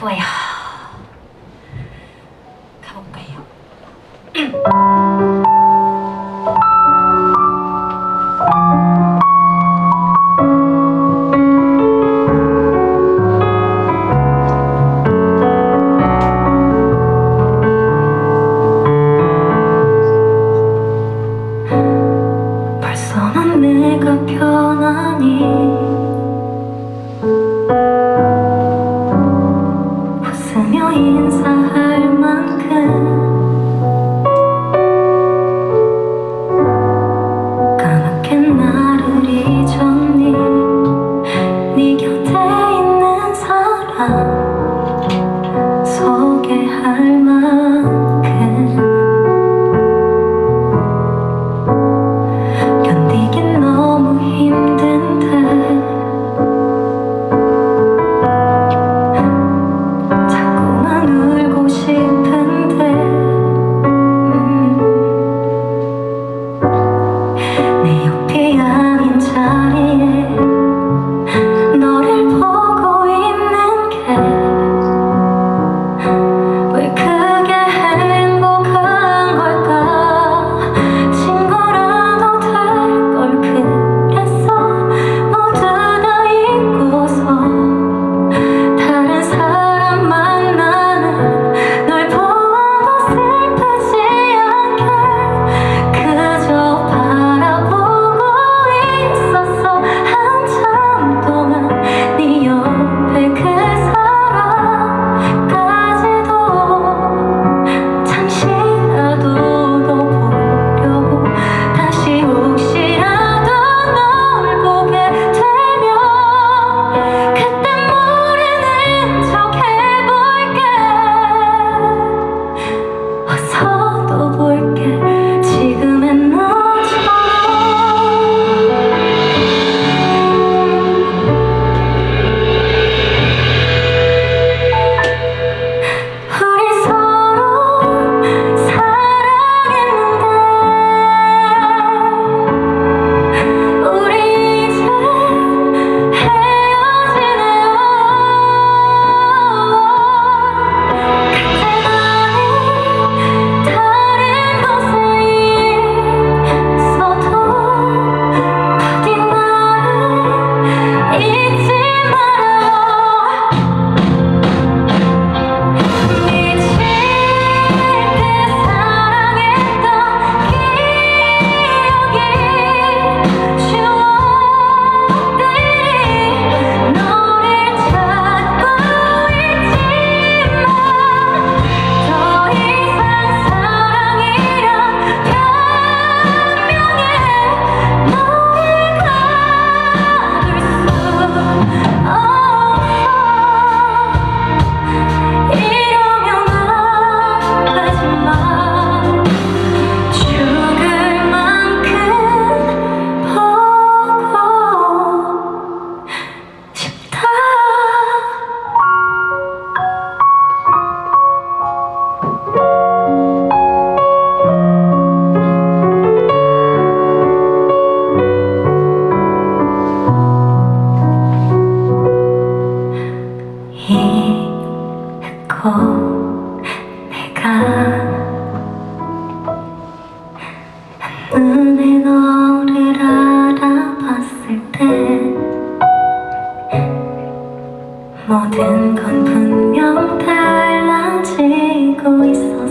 좋아요. 가볼까요? 인사할 만큼 까맣게 나를 잊었니? 네 곁에 있는 사람 소개할 만 있고 내가 눈에 너를 알아봤을 때 모든 건 분명 달라지고 있었어.